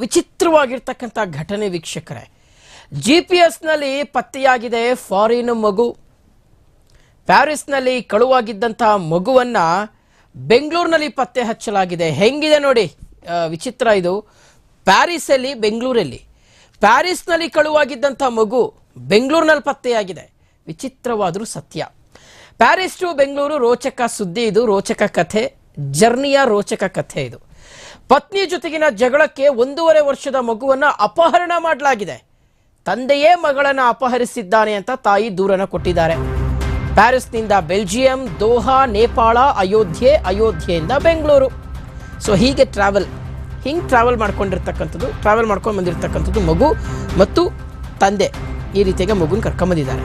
ವಿಚಿತ್ರವಾಗಿರ್ತಕ್ಕಂಥ ಘಟನೆ ವೀಕ್ಷಕರೇ. G P ಎಸ್ನಲ್ಲಿ ಪತ್ತೆಯಾಗಿದೆ ಫಾರಿನ್ ಮಗು. ಪ್ಯಾರಿಸ್ನಲ್ಲಿ ಕಳುವಾಗಿದ್ದಂಥ ಮಗುವನ್ನ ಬೆಂಗಳೂರಿನಲ್ಲಿ ಪತ್ತೆ ಹಚ್ಚಲಾಗಿದೆ. ಹೆಂಗಿದೆ ನೋಡಿ ವಿಚಿತ್ರ ಇದು. ಪ್ಯಾರಿಸಲ್ಲಿ ಬೆಂಗಳೂರಲ್ಲಿ. ಪ್ಯಾರಿಸ್ನಲ್ಲಿ ಕಳುವಾಗಿದ್ದಂಥ ಮಗು ಬೆಂಗಳೂರಿನಲ್ಲಿ ಪತ್ತೆಯಾಗಿದೆ. ವಿಚಿತ್ರವಾದರೂ ಸತ್ಯ. ಪ್ಯಾರಿಸ್ ಟು ಬೆಂಗಳೂರು ರೋಚಕ ಸುದ್ದಿ ಇದು, ರೋಚಕ ಕಥೆ, ಜರ್ನಿಯ ರೋಚಕ ಕಥೆ ಇದು. ಪತ್ನಿ ಜೊತೆಗಿನ ಜಗಳಕ್ಕೆ ಒಂದೂವರೆ ವರ್ಷದ ಮಗುವನ್ನ ಅಪಹರಣ ಮಾಡಲಾಗಿದೆ. ತಂದೆಯೇ ಮಗಳನ್ನ ಅಪಹರಿಸಿದ್ದಾನೆ ಅಂತ ತಾಯಿ ದೂರನ ಕೊಟ್ಟಿದ್ದಾರೆ. ಪ್ಯಾರಿಸ್ನಿಂದ ಬೆಲ್ಜಿಯಂ, ದೋಹಾ, ನೇಪಾಳ, ಅಯೋಧ್ಯೆ, ಅಯೋಧ್ಯೆಯಿಂದ ಬೆಂಗಳೂರು. ಸೊ ಹೀಗೆ ಟ್ರಾವೆಲ್ ಹಿಂಗೆ ಟ್ರಾವೆಲ್ ಮಾಡ್ಕೊಂಡಿರ್ತಕ್ಕಂಥದ್ದು ಟ್ರಾವೆಲ್ ಮಾಡ್ಕೊಂಡು ಬಂದಿರತಕ್ಕಂಥದ್ದು ಮಗು ಮತ್ತು ತಂದೆ ಈ ರೀತಿಯಾಗಿ ಮಗುನ ಕರ್ಕೊಂಬಂದಿದ್ದಾರೆ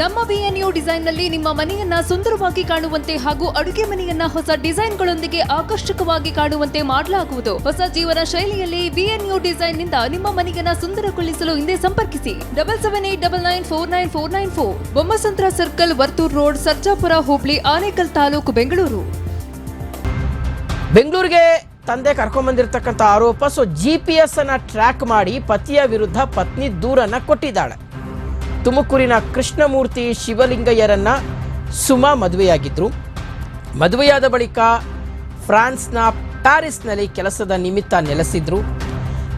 ನಮ್ಮ ಬಿಎನ್ಯು ಡಿಸೈನ್ನಲ್ಲಿ ನಿಮ್ಮ ಮನೆಯನ್ನ ಸುಂದರವಾಗಿ ಕಾಣುವಂತೆ ಹಾಗೂ ಅಡುಗೆ ಮನೆಯನ್ನ ಹೊಸ ಡಿಸೈನ್ಗಳೊಂದಿಗೆ ಆಕರ್ಷಕವಾಗಿ ಕಾಣುವಂತೆ ಮಾಡಲಾಗುವುದು. ಹೊಸ ಜೀವನ ಶೈಲಿಯಲ್ಲಿ ಬಿಎನ್ಯು ಡಿಸೈನ್ನಿಂದ ನಿಮ್ಮ ಮನೆಯನ್ನ ಸುಂದರಗೊಳಿಸಲು ಹಿಂದೆ ಸಂಪರ್ಕಿಸಿ. Double seven eight double nine four nine four nine four. Bommasandra circle, Varthur road, Sarjapura, Hubli, Anekal taluk, Bengaluru. ಬೆಂಗಳೂರಿಗೆ ತಂದೆ ಕರ್ಕೊಂಡ್ಬಂದಿರತಕ್ಕಂಥ ಆರೋಪ ಸೊ ಜಿ ಪಿ ಎಸ್ ಅನ್ನ ಟ್ರ್ಯಾಕ್ ಮಾಡಿ ಪತಿಯ ವಿರುದ್ಧ ಪತ್ನಿ ದೂರನ್ನ ಕೊಟ್ಟಿದ್ದಾಳೆ. ತುಮಕೂರಿನ ಕೃಷ್ಣಮೂರ್ತಿ ಶಿವಲಿಂಗಯ್ಯರನ್ನ ಸುಮಾ ಮದುವೆಯಾಗಿದ್ದರು ಮದುವೆಯಾದ ಬಳಿಕ ಫ್ರಾನ್ಸ್ನ ಪ್ಯಾರಿಸ್ನಲ್ಲಿ ಕೆಲಸದ ನಿಮಿತ್ತ ನೆಲೆಸಿದ್ರು.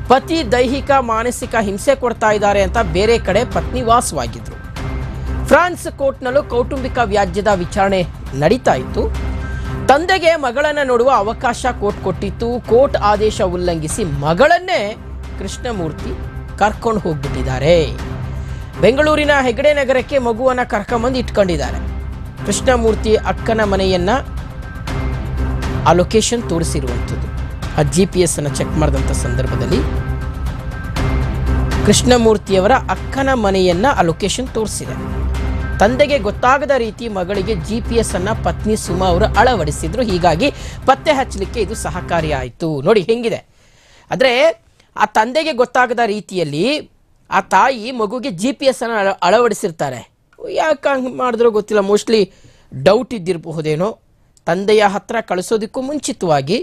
ಪತಿ ದೈಹಿಕ, ಮಾನಸಿಕ ಹಿಂಸೆ ಕೊಡ್ತಾ ಇದ್ದಾರೆ ಅಂತ ಬೇರೆ ಕಡೆ ಪತ್ನಿ ವಾಸವಾಗಿದ್ರು. ಫ್ರಾನ್ಸ್ ಕೋರ್ಟ್ನಲ್ಲೂ ಕೌಟುಂಬಿಕ ವ್ಯಾಜ್ಯದ ವಿಚಾರಣೆ ನಡೀತಾ ಇತ್ತು. ತಂದೆಗೆ ಮಗಳನ್ನ ನೋಡುವ ಅವಕಾಶ ಕೋರ್ಟ್ ಕೊಟ್ಟಿತ್ತು. ಕೋರ್ಟ್ ಆದೇಶ ಉಲ್ಲಂಘಿಸಿ ಮಗಳನ್ನೇ ಕೃಷ್ಣಮೂರ್ತಿ ಕರ್ಕೊಂಡು ಹೋಗ್ಬಿಟ್ಟಿದ್ದಾರೆ. ಬೆಂಗಳೂರಿನ ಹೆಗಡೆ ನಗರಕ್ಕೆ ಮಗುವನ್ನ ಕರ್ಕೊಂಬಂದು ಇಟ್ಕೊಂಡಿದ್ದಾರೆ. ಕೃಷ್ಣಮೂರ್ತಿ ಅಕ್ಕನ ಮನೆಯನ್ನ ಆ ಲೊಕೇಶನ್ ತೋರಿಸಿರುವಂಥದ್ದು. ಆ ಜಿ ಪಿ ಎಸ್ ಅನ್ನು ಚೆಕ್ ಮಾಡಿದಂಥ ಸಂದರ್ಭದಲ್ಲಿ ಕೃಷ್ಣಮೂರ್ತಿಯವರ ಅಕ್ಕನ ಮನೆಯನ್ನ ಆ ಲೊಕೇಶನ್ ತೋರಿಸಿದೆ. ತಂದೆಗೆ ಗೊತ್ತಾಗದ ರೀತಿ ಮಗಳಿಗೆ ಜಿ ಪಿ ಎಸ್ ಅನ್ನು ಪತ್ನಿ ಸುಮಾ ಅವರು ಅಳವಡಿಸಿದ್ರು. ಹೀಗಾಗಿ ಪತ್ತೆ ಹಚ್ಚಲಿಕ್ಕೆ ಇದು ಸಹಕಾರಿಯಾಯಿತು ನೋಡಿ ಹೆಂಗಿದೆ. ಆದರೆ ಆ ತಂದೆಗೆ ಗೊತ್ತಾಗದ ರೀತಿಯಲ್ಲಿ ಆ ತಾಯಿ ಮಗುಗೆ ಜಿ ಪಿ ಎಸ್ ಅನ್ನು ಅಳ, ಅಳವಡಿಸಿರ್ತಾರೆ. ಯಾಕೆ ಹಂಗೆ ಮಾಡಿದ್ರೋ ಗೊತ್ತಿಲ್ಲ. ಮೋಸ್ಟ್ಲಿ ಡೌಟ್ ಇದ್ದಿರಬಹುದೇನೋ. ತಂದೆಯ ಹತ್ರ ಕಳಿಸೋದಕ್ಕೂ ಮುಂಚಿತವಾಗಿ.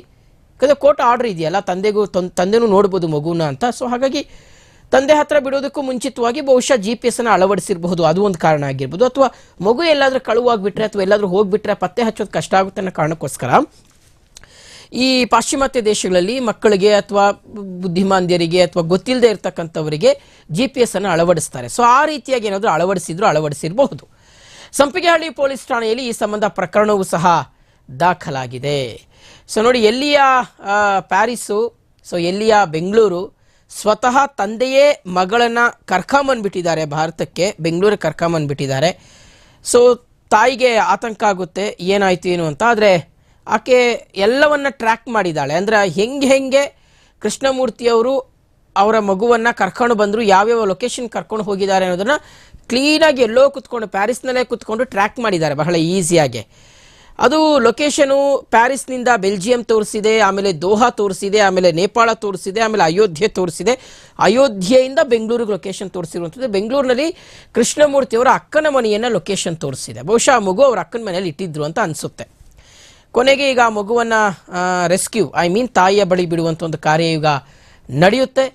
ಯಾಕಂದರೆ ಕೋರ್ಟ್ ಆರ್ಡ್ರ್ ಇದೆಯಲ್ಲ, ತಂದೆಗೂ ತಂದೆನೂ ನೋಡ್ಬೋದು ಮಗುನ ಅಂತ. ಸೊ ಹಾಗಾಗಿ ತಂದೆ ಹತ್ರ ಬಿಡೋದಕ್ಕೂ ಮುಂಚಿತವಾಗಿ ಬಹುಶಃ ಜಿ ಪಿ ಎಸ್ ಅನ್ನು ಅಳವಡಿಸಿರಬಹುದು. ಅದು ಒಂದು ಕಾರಣ ಆಗಿರ್ಬೋದು. ಅಥವಾ ಮಗು ಎಲ್ಲಾದರೂ ಕಳುವಾಗಿಬಿಟ್ರೆ ಅಥವಾ ಎಲ್ಲಾದರೂ ಹೋಗಿಬಿಟ್ರೆ ಪತ್ತೆ ಹಚ್ಚೋದು ಕಷ್ಟ ಆಗುತ್ತೆ ಅನ್ನೋ ಕಾರಣಕ್ಕೋಸ್ಕರ ಈ ಪಾಶ್ಚಿಮಾತ್ಯ ದೇಶಗಳಲ್ಲಿ ಮಕ್ಕಳಿಗೆ ಅಥವಾ ಬುದ್ಧಿಮಾಂದ್ಯರಿಗೆ ಅಥವಾ ಗೊತ್ತಿಲ್ಲದೆ ಇರತಕ್ಕಂಥವರಿಗೆ ಜಿ ಪಿ ಎಸ್ ಅನ್ನು ಅಳವಡಿಸ್ತಾರೆ. ಸೊ ಆ ರೀತಿಯಾಗಿ ಏನಾದರೂ ಅಳವಡಿಸಿದ್ರು ಅಳವಡಿಸಿರಬಹುದು. ಸಂಪಿಗೆಹಳ್ಳಿ ಪೊಲೀಸ್ ಠಾಣೆಯಲ್ಲಿ ಈ ಸಂಬಂಧ ಪ್ರಕರಣವೂ ಸಹ ದಾಖಲಾಗಿದೆ. ಸೊ ನೋಡಿ, ಎಲ್ಲಿಯ ಪ್ಯಾರಿಸು ಸೊ ಎಲ್ಲಿಯ ಬೆಂಗಳೂರು, ಸ್ವತಃ ತಂದೆಯೇ ಮಗಳನ್ನ ಕರ್ಕೊಂಬಂದ್ಬಿಟ್ಟಿದ್ದಾರೆ ಭಾರತಕ್ಕೆ, ಬೆಂಗಳೂರಿಗೆ ಕರ್ಕೊಂಬಂದ್ಬಿಟ್ಟಿದ್ದಾರೆ ಸೊ ತಾಯಿಗೆ ಆತಂಕ ಆಗುತ್ತೆ, ಏನಾಯ್ತು ಏನು ಅಂತ, ಆದರೆ ಆಕೆ ಎಲ್ಲವನ್ನ ಟ್ರ್ಯಾಕ್ ಮಾಡಿದ್ದಾಳೆ ಅಂದ್ರೆ ಹೆಂಗೆ ಹೆಂಗೆ ಕೃಷ್ಣಮೂರ್ತಿಯವರು ಅವರ ಮಗುವನ್ನ ಕರ್ಕೊಂಡು ಬಂದರು, ಯಾವ್ಯಾವ ಲೊಕೇಶನ್ ಕರ್ಕೊಂಡು ಹೋಗಿದ್ದಾರೆ ಅನ್ನೋದನ್ನ ಕ್ಲೀನಾಗಿ ಎಲ್ಲೋ ಕುತ್ಕೊಂಡು ಪ್ಯಾರಿಸ್ನಲ್ಲೇ ಕುತ್ಕೊಂಡು ಟ್ರ್ಯಾಕ್ ಮಾಡಿದ್ದಾರೆ ಬಹಳ ಈಸಿಯಾಗಿ ಅದು ಲೊಕೇಶನು ಪ್ಯಾರಿಸ್ನಿಂದ ಬೆಲ್ಜಿಯಂ ತೋರಿಸಿದೆ, ಆಮೇಲೆ ದೋಹಾ ತೋರಿಸಿದೆ, ಆಮೇಲೆ ನೇಪಾಳ ತೋರಿಸಿದೆ, ಆಮೇಲೆ ಅಯೋಧ್ಯೆ ತೋರಿಸಿದೆ. ಅಯೋಧ್ಯೆಯಿಂದ ಬೆಂಗಳೂರಿಗೆ ಲೊಕೇಶನ್ ತೋರಿಸಿರುವಂಥದ್ದು. ಬೆಂಗಳೂರಿನಲ್ಲಿ ಕೃಷ್ಣಮೂರ್ತಿಯವರ ಅಕ್ಕನ ಮನೆಯನ್ನು ಲೊಕೇಶನ್ ತೋರಿಸಿದೆ. ಬಹುಶಃ ಮಗು ಅವ್ರ ಅಕ್ಕನ ಮನೆಯಲ್ಲಿ ಇಟ್ಟಿದ್ರು ಅಂತ ಅನಿಸುತ್ತೆ. ಕೊನೆಗೆ ಈಗ ಆ ಮಗುವನ್ನ ರೆಸ್ಕ್ಯೂ ಐ ಮೀನ್ ತಾಯಿಯ ಬಳಿ ಬಿಡುವಂಥ ಒಂದು ಕಾರ್ಯ ಈಗ ನಡೆಯುತ್ತೆ.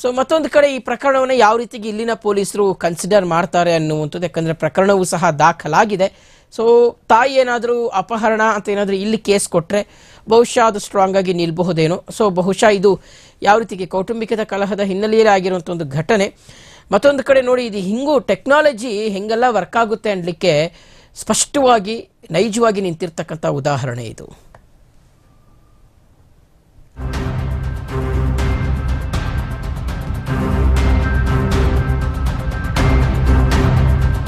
ಸೊ ಮತ್ತೊಂದು ಕಡೆ ಈ ಪ್ರಕರಣವನ್ನು ಯಾವ ರೀತಿಗೆ ಇಲ್ಲಿನ ಪೊಲೀಸರು ಕನ್ಸಿಡರ್ ಮಾಡ್ತಾರೆ ಅನ್ನುವಂಥದ್ದು, ಯಾಕಂದರೆ ಪ್ರಕರಣವೂ ಸಹ ದಾಖಲಾಗಿದೆ. ಸೊ ತಾಯಿ ಏನಾದರೂ ಅಪಹರಣ ಅಂತ ಏನಾದರೂ ಇಲ್ಲಿ ಕೇಸ್ ಕೊಟ್ಟರೆ ಬಹುಶಃ ಅದು ಸ್ಟ್ರಾಂಗ್ ಆಗಿ ನಿಲ್ಬಹುದೇನೋ. ಸೊ ಬಹುಶಃ ಇದು ಯಾವ ರೀತಿಗೆ ಕೌಟುಂಬಿಕದ ಕಲಹದ ಹಿನ್ನೆಲೆಯಲ್ಲಿ ಆಗಿರುವಂಥ ಒಂದು ಘಟನೆ. ಮತ್ತೊಂದು ಕಡೆ ನೋಡಿ, ಇದು ಹಿಂಗೂ ಟೆಕ್ನಾಲಜಿ ಹೆಂಗೆಲ್ಲ ವರ್ಕ್ ಆಗುತ್ತೆ ಅನ್ನಲಿಕ್ಕೆ ಸ್ಪಷ್ಟವಾಗಿ ನೈಜವಾಗಿ ನಿಂತಿರ್ತಕ್ಕಂಥ ಉದಾಹರಣೆ ಇದು.